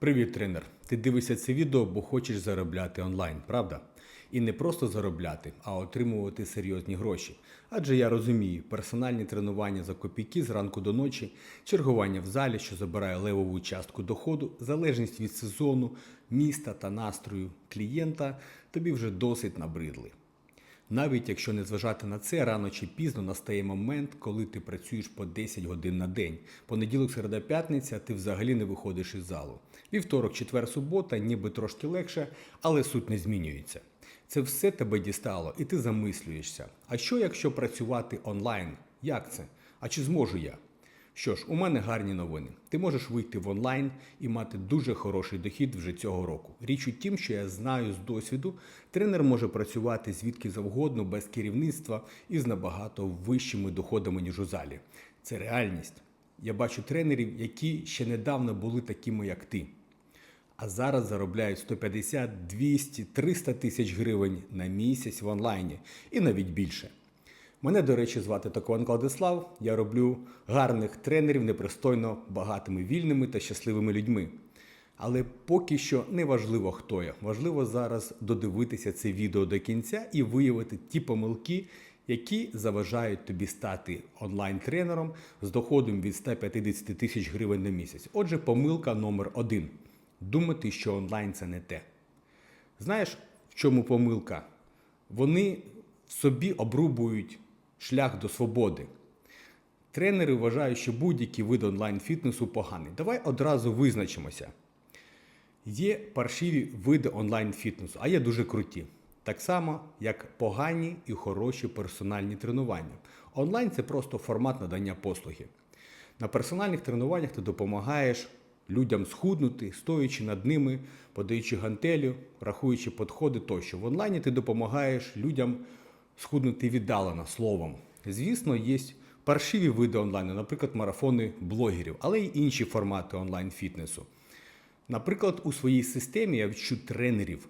Привіт, тренер! Ти дивишся це відео, бо хочеш заробляти онлайн, правда? І не просто заробляти, а отримувати серйозні гроші. Адже я розумію, персональні тренування за копійки зранку до ночі, чергування в залі, що забирає левову частку доходу, залежність від сезону, міста та настрою клієнта тобі вже досить набридли. Навіть якщо не зважати на це, рано чи пізно настає момент, коли ти працюєш по 10 годин на день. Понеділок, середа, п'ятниця ти взагалі не виходиш із залу. Вівторок, четвер, субота, ніби трошки легше, але суть не змінюється. Це все тебе дістало, і ти замислюєшся. А що якщо працювати онлайн? Як це? А чи зможу я? Що ж, у мене гарні новини. Ти можеш вийти в онлайн і мати дуже хороший дохід вже цього року. Річ у тім, що я знаю з досвіду, тренер може працювати звідки завгодно без керівництва і з набагато вищими доходами, ніж у залі. Це реальність. Я бачу тренерів, які ще недавно були такими, як ти. А зараз заробляють 150, 200, 300 тисяч гривень на місяць в онлайні і навіть більше. Мене, до речі, звати Такован Кладислав. Я роблю гарних тренерів непристойно багатими вільними та щасливими людьми. Але поки що не важливо, хто я. Важливо зараз додивитися це відео до кінця і виявити ті помилки, які заважають тобі стати онлайн-тренером з доходом від 150 тисяч гривень на місяць. Отже, помилка номер один: думати, що онлайн це не те. Знаєш, в чому помилка? Вони собі обрубують шлях до свободи. Тренери вважають, що будь-який вид онлайн-фітнесу поганий. Давай одразу визначимося. Є паршиві види онлайн-фітнесу, а є дуже круті. Так само, як погані і хороші персональні тренування. Онлайн це просто формат надання послуги. На персональних тренуваннях ти допомагаєш людям схуднути, стоячи над ними, подаючи гантелю, рахуючи підходи тощо. В онлайні ти допомагаєш людям схуднути віддалено словом. Звісно, є паршиві види онлайну, наприклад, марафони блогерів, але й інші формати онлайн-фітнесу. Наприклад, у своїй системі я вчу тренерів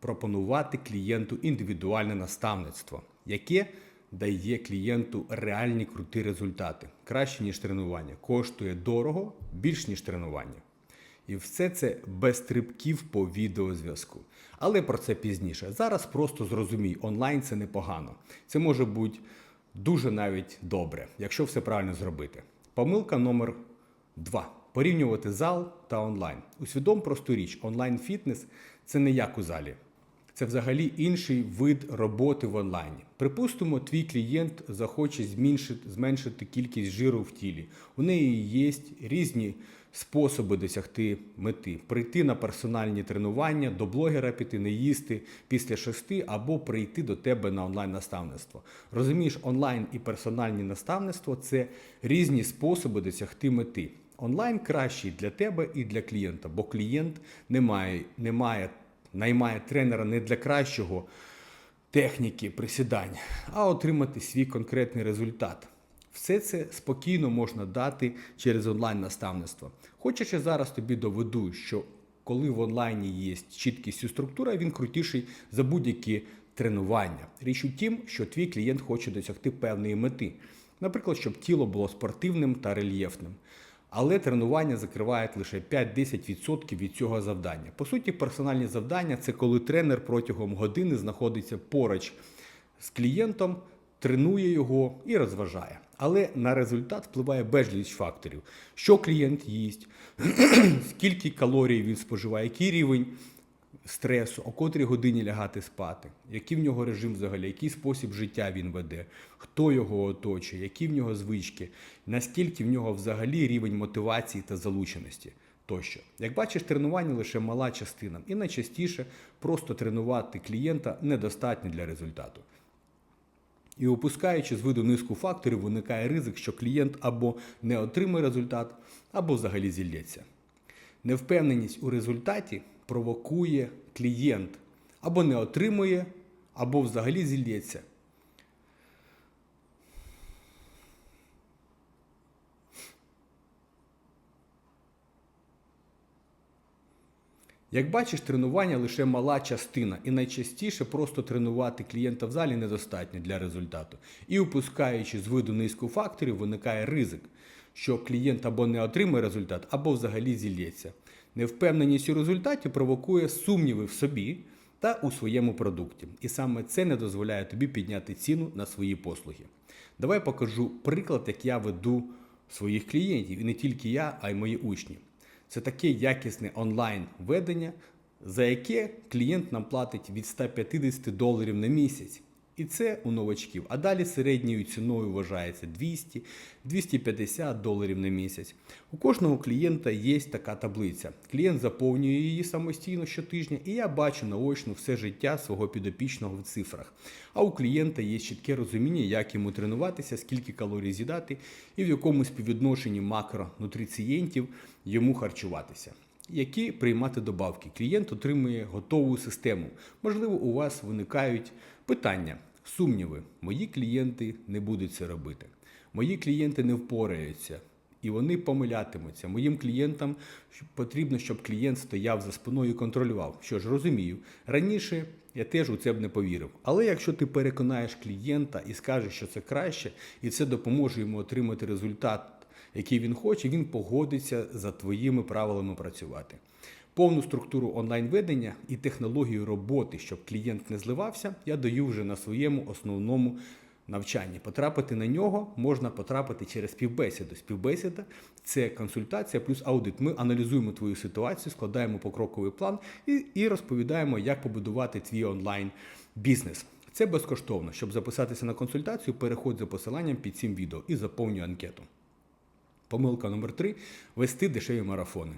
пропонувати клієнту індивідуальне наставництво, яке дає клієнту реальні круті результати, краще, ніж тренування, коштує дорого, більш ніж тренування. І все це без стрибків по відеозв'язку. Але про це пізніше. Зараз просто зрозумій, онлайн це непогано. Це може бути дуже навіть добре, якщо все правильно зробити. Помилка номер два. Порівнювати зал та онлайн. Усвідом просту річ, онлайн-фітнес це не як у залі. Це взагалі інший вид роботи в онлайні. Припустимо, твій клієнт захоче зменшити, зменшити кількість жиру в тілі. У неї є різні способи досягти мети: прийти на персональні тренування, до блогера піти, не їсти після шести, або прийти до тебе на онлайн-наставництво. Розумієш, онлайн і персональні наставництво це різні способи досягти мети. Онлайн кращий для тебе і для клієнта, бо клієнт не має, не має наймає тренера не для кращого техніки присідань, а отримати свій конкретний результат. Все це спокійно можна дати через онлайн-наставництво. Хочеш я зараз тобі доведу, що коли в онлайні є чіткість і структура, він крутіший за будь-які тренування. Річ у тім, що твій клієнт хоче досягти певної мети. Наприклад, щоб тіло було спортивним та рельєфним. Але тренування закривають лише 5-10% від цього завдання. По суті, персональні завдання це коли тренер протягом години знаходиться поруч з клієнтом, тренує його і розважає. Але на результат впливає безліч факторів: що клієнт їсть, скільки калорій він споживає, який рівень стресу, о котрій годині лягати спати, який в нього режим взагалі, який спосіб життя він веде, хто його оточує, які в нього звички, наскільки в нього взагалі рівень мотивації та залученості. Тощо, як бачиш, тренування лише мала частина, і найчастіше просто тренувати клієнта недостатньо для результату. І опускаючи з виду низку факторів, виникає ризик, що клієнт або не отримає результат, або взагалі зілється. Невпевненість у результаті провокує клієнт або не отримує, або взагалі зілється. Як бачиш, тренування лише мала частина, і найчастіше просто тренувати клієнта в залі недостатньо для результату. І упускаючи з виду низку факторів, виникає ризик, що клієнт або не отримає результат, або взагалі зілється. Невпевненість у результаті провокує сумніви в собі та у своєму продукті. І саме це не дозволяє тобі підняти ціну на свої послуги. Давай покажу приклад, як я веду своїх клієнтів, і не тільки я, а й мої учні. Це таке якісне онлайн-ведення, за яке клієнт нам платить від 150 доларів на місяць. І це у новачків. А далі середньою ціною вважається 200-250 доларів на місяць. У кожного клієнта є така таблиця. Клієнт заповнює її самостійно щотижня, і я бачу наочно все життя свого підопічного в цифрах. А у клієнта є чітке розуміння, як йому тренуватися, скільки калорій з'їдати і в якому співвідношенні макронутріцієнтів йому харчуватися. Які приймати добавки. Клієнт отримує готову систему. Можливо, у вас виникають питання, сумніви. Мої клієнти не будуть це робити. Мої клієнти не впораються і вони помилятимуться. Моїм клієнтам потрібно, щоб клієнт стояв за спиною і контролював. Що ж, розумію, раніше я теж у це б не повірив. Але якщо ти переконаєш клієнта і скажеш, що це краще, і це допоможе йому отримати результат, який він хоче, він погодиться за твоїми правилами працювати. Повну структуру онлайн-ведення і технологію роботи, щоб клієнт не зливався, я даю вже на своєму основному навчанні. Потрапити на нього можна потрапити через співбесіду. Співбесіда це консультація плюс аудит. Ми аналізуємо твою ситуацію, складаємо покроковий план і, і розповідаємо, як побудувати твій онлайн бізнес. Це безкоштовно. Щоб записатися на консультацію, переходь за посиланням під цим відео і заповнюй анкету. Помилка номер 3 вести дешеві марафони.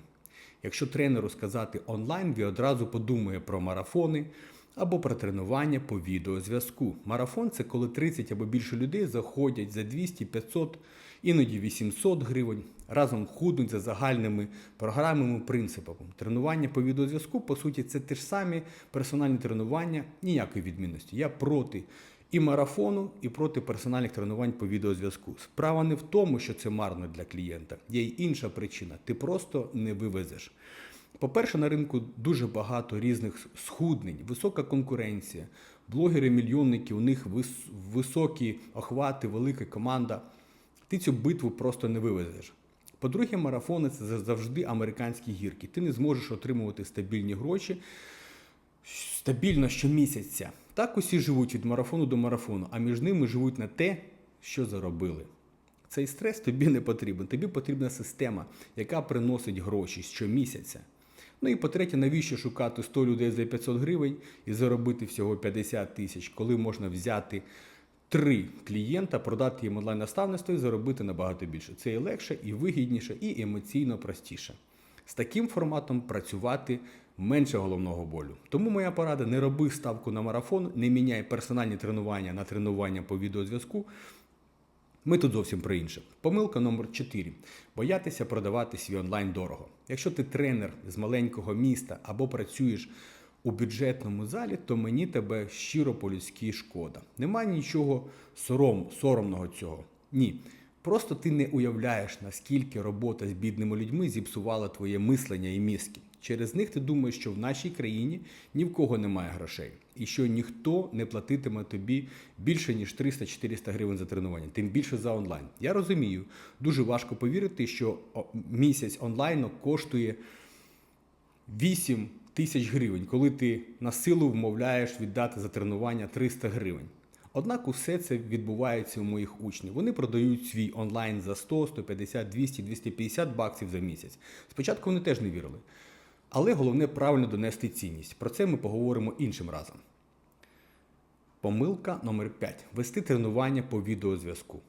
Якщо тренеру сказати онлайн, він одразу подумає про марафони або про тренування по відеозв'язку. Марафон це коли 30 або більше людей заходять за 200, 500, іноді 800 гривень, разом худнуть за загальними програмами принципами. Тренування по відеозв'язку, по суті, це те ж самі персональні тренування, ніякої відмінності. Я проти і марафону, і проти персональних тренувань по відеозв'язку. Справа не в тому, що це марно для клієнта. Є й інша причина. Ти просто не вивезеш. По-перше, на ринку дуже багато різних схуднень, висока конкуренція, блогери-мільйонники, у них вис- високі охвати, велика команда. Ти цю битву просто не вивезеш. По-друге, марафони це завжди американські гірки. Ти не зможеш отримувати стабільні гроші стабільно щомісяця. Так усі живуть від марафону до марафону, а між ними живуть на те, що заробили. Цей стрес тобі не потрібен. Тобі потрібна система, яка приносить гроші щомісяця. Ну і по-третє, навіщо шукати 100 людей за 500 гривень і заробити всього 50 тисяч, коли можна взяти три клієнта, продати їм онлайн-наставництво і заробити набагато більше. Це і легше, і вигідніше, і емоційно простіше. З таким форматом працювати менше головного болю. Тому моя порада: не роби ставку на марафон, не міняй персональні тренування на тренування по відеозв'язку. Ми тут зовсім про інше. Помилка номер 4. Боятися продавати свій онлайн дорого. Якщо ти тренер з маленького міста або працюєш у бюджетному залі, то мені тебе щиро по-людськи шкода. Немає нічого сором, соромного цього. Ні. Просто ти не уявляєш, наскільки робота з бідними людьми зіпсувала твоє мислення і мізки. Через них ти думаєш, що в нашій країні ні в кого немає грошей, і що ніхто не платитиме тобі більше ніж 300-400 гривень за тренування, тим більше за онлайн. Я розумію, дуже важко повірити, що місяць онлайну коштує 8 тисяч гривень, коли ти на силу вмовляєш віддати за тренування 300 гривень. Однак усе це відбувається у моїх учнів. Вони продають свій онлайн за 100, 150, 200, 250 баксів за місяць. Спочатку вони теж не вірили. Але головне правильно донести цінність. Про це ми поговоримо іншим разом. Помилка номер 5. Вести тренування по відеозв'язку.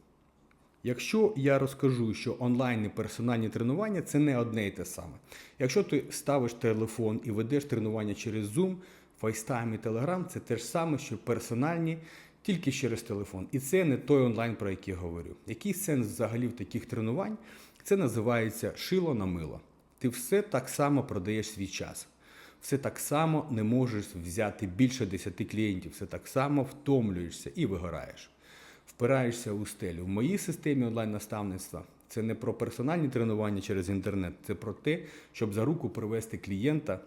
Якщо я розкажу, що онлайн і персональні тренування це не одне і те саме. Якщо ти ставиш телефон і ведеш тренування через Zoom, FaceTime і Telegram, це те ж саме, що персональні тільки через телефон. І це не той онлайн, про який я говорю. Який сенс взагалі в таких тренувань? Це називається шило на мило. Ти все так само продаєш свій час. Все так само не можеш взяти більше 10 клієнтів, все так само втомлюєшся і вигораєш. Впираєшся у стелю. В моїй системі онлайн-наставництва це не про персональні тренування через інтернет, це про те, щоб за руку привести клієнта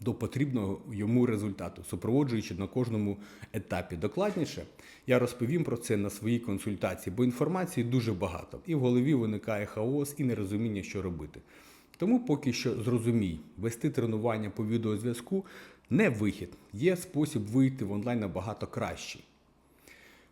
до потрібного йому результату, супроводжуючи на кожному етапі. Докладніше я розповім про це на своїй консультації, бо інформації дуже багато, і в голові виникає хаос і нерозуміння, що робити. Тому поки що зрозумій, вести тренування по відеозв'язку не вихід. Є спосіб вийти в онлайн набагато кращий.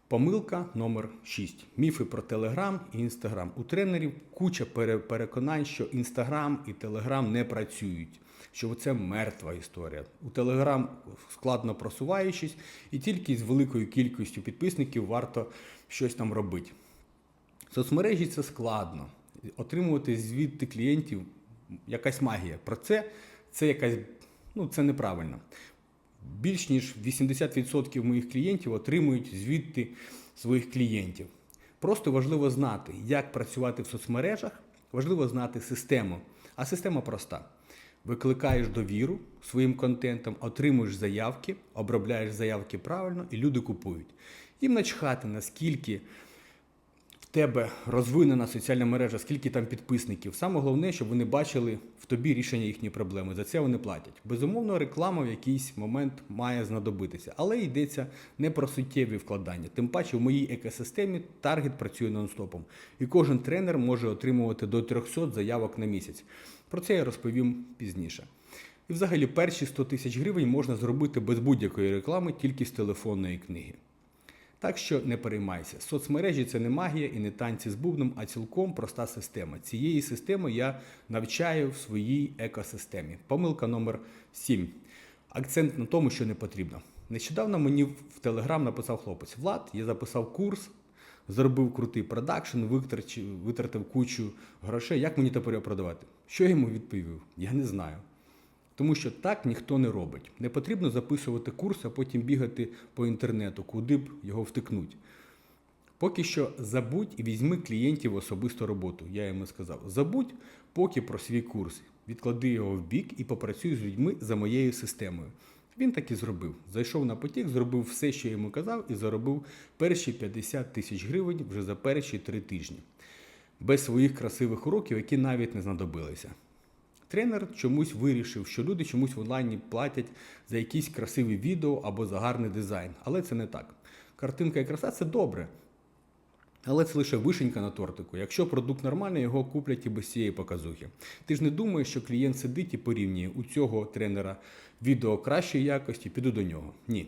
Помилка номер 6. Міфи про Телеграм і Інстаграм. У тренерів куча переконань, що Інстаграм і Телеграм не працюють, що це мертва історія. У Телеграм складно просуваючись, і тільки з великою кількістю підписників варто щось там робити. Соцмережі це складно. Отримувати звідти клієнтів якась магія. Про це це якась ну це неправильно. Більш ніж 80% моїх клієнтів отримують звідти своїх клієнтів. Просто важливо знати, як працювати в соцмережах, важливо знати систему. А система проста. Викликаєш довіру своїм контентом, отримуєш заявки, обробляєш заявки правильно, і люди купують. Їм начхати, наскільки тебе розвинена соціальна мережа, скільки там підписників. Саме головне, щоб вони бачили в тобі рішення їхньої проблеми. За це вони платять. Безумовно, реклама в якийсь момент має знадобитися, але йдеться не про суттєві вкладання. Тим паче в моїй екосистемі таргет працює нон-стопом, і кожен тренер може отримувати до 300 заявок на місяць. Про це я розповім пізніше. І взагалі перші 100 тисяч гривень можна зробити без будь-якої реклами, тільки з телефонної книги. Так що не переймайся. Соцмережі це не магія і не танці з бубном, а цілком проста система. Цієї системи я навчаю в своїй екосистемі. Помилка номер 7. Акцент на тому, що не потрібно. Нещодавно мені в Телеграм написав хлопець: Влад, я записав курс, зробив крутий продакшн, витратив, кучу грошей. Як мені тепер його продавати? Що я йому відповів? Я не знаю. Тому що так ніхто не робить. Не потрібно записувати курс, а потім бігати по інтернету, куди б його втикнуть. Поки що забудь і візьми клієнтів особисту роботу. Я йому сказав: забудь поки про свій курс, відклади його в бік і попрацюй з людьми за моєю системою. Він так і зробив. Зайшов на потік, зробив все, що я йому казав, і заробив перші 50 тисяч гривень вже за перші три тижні. Без своїх красивих уроків, які навіть не знадобилися. Тренер чомусь вирішив, що люди чомусь в онлайні платять за якісь красиві відео або за гарний дизайн. Але це не так. Картинка і краса це добре. Але це лише вишенька на тортику. Якщо продукт нормальний, його куплять і без цієї показухи. Ти ж не думаєш, що клієнт сидить і порівнює у цього тренера відео кращої якості, піду до нього. Ні.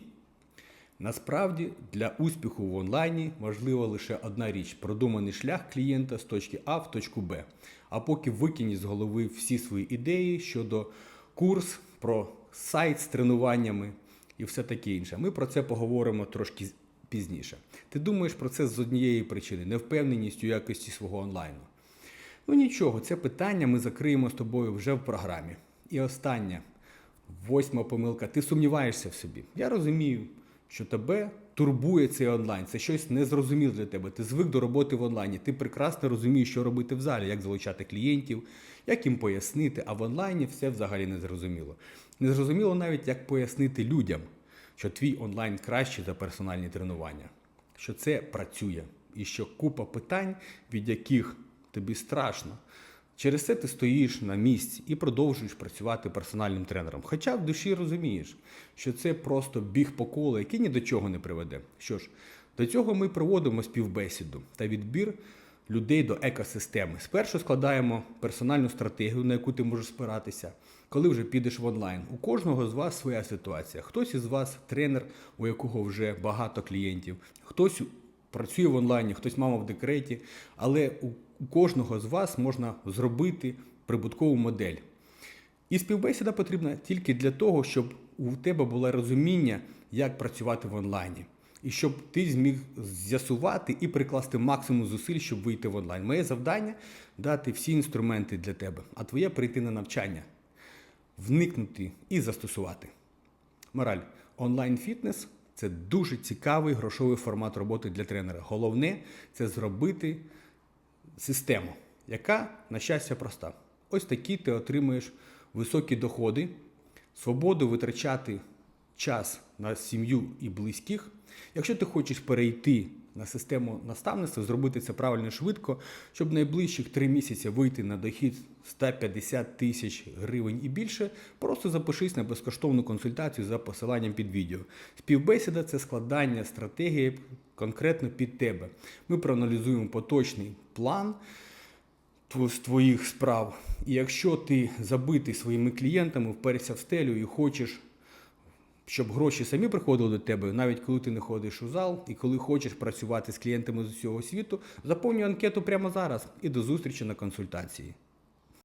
Насправді для успіху в онлайні важлива лише одна річ продуманий шлях клієнта з точки А в точку Б. А поки викинь з голови всі свої ідеї щодо курс, про сайт з тренуваннями і все таке інше. Ми про це поговоримо трошки пізніше. Ти думаєш про це з однієї причини невпевненість у якості свого онлайну. Ну нічого, це питання ми закриємо з тобою вже в програмі. І остання, восьма помилка. Ти сумніваєшся в собі. Я розумію, що тебе турбує цей онлайн. Це щось незрозуміле для тебе. Ти звик до роботи в онлайні. Ти прекрасно розумієш, що робити в залі, як залучати клієнтів, як їм пояснити, а в онлайні все взагалі не зрозуміло. Не зрозуміло навіть, як пояснити людям, що твій онлайн кращий за персональні тренування, що це працює, і що купа питань, від яких тобі страшно. Через це ти стоїш на місці і продовжуєш працювати персональним тренером. Хоча в душі розумієш, що це просто біг по колу, який ні до чого не приведе. Що ж, до цього ми проводимо співбесіду та відбір людей до екосистеми. Спершу складаємо персональну стратегію, на яку ти можеш спиратися, коли вже підеш в онлайн. У кожного з вас своя ситуація. Хтось із вас тренер, у якого вже багато клієнтів, хтось працює в онлайні, хтось мама в декреті, але у у кожного з вас можна зробити прибуткову модель. І співбесіда потрібна тільки для того, щоб у тебе було розуміння, як працювати в онлайні. І щоб ти зміг з'ясувати і прикласти максимум зусиль, щоб вийти в онлайн. Моє завдання дати всі інструменти для тебе, а твоє прийти на навчання, вникнути і застосувати. Мораль, онлайн-фітнес це дуже цікавий грошовий формат роботи для тренера. Головне це зробити систему, яка, на щастя, проста. Ось такі ти отримуєш високі доходи, свободу витрачати час на сім'ю і близьких. Якщо ти хочеш перейти на систему наставництва, зробити це правильно і швидко, щоб найближчих три місяці вийти на дохід 150 тисяч гривень і більше, просто запишись на безкоштовну консультацію за посиланням під відео. Співбесіда це складання стратегії конкретно під тебе. Ми проаналізуємо поточний план. з твоїх справ. І якщо ти забитий своїми клієнтами, вперся в стелю і хочеш, щоб гроші самі приходили до тебе, навіть коли ти не ходиш у зал, і коли хочеш працювати з клієнтами з усього світу, заповнюй анкету прямо зараз і до зустрічі на консультації.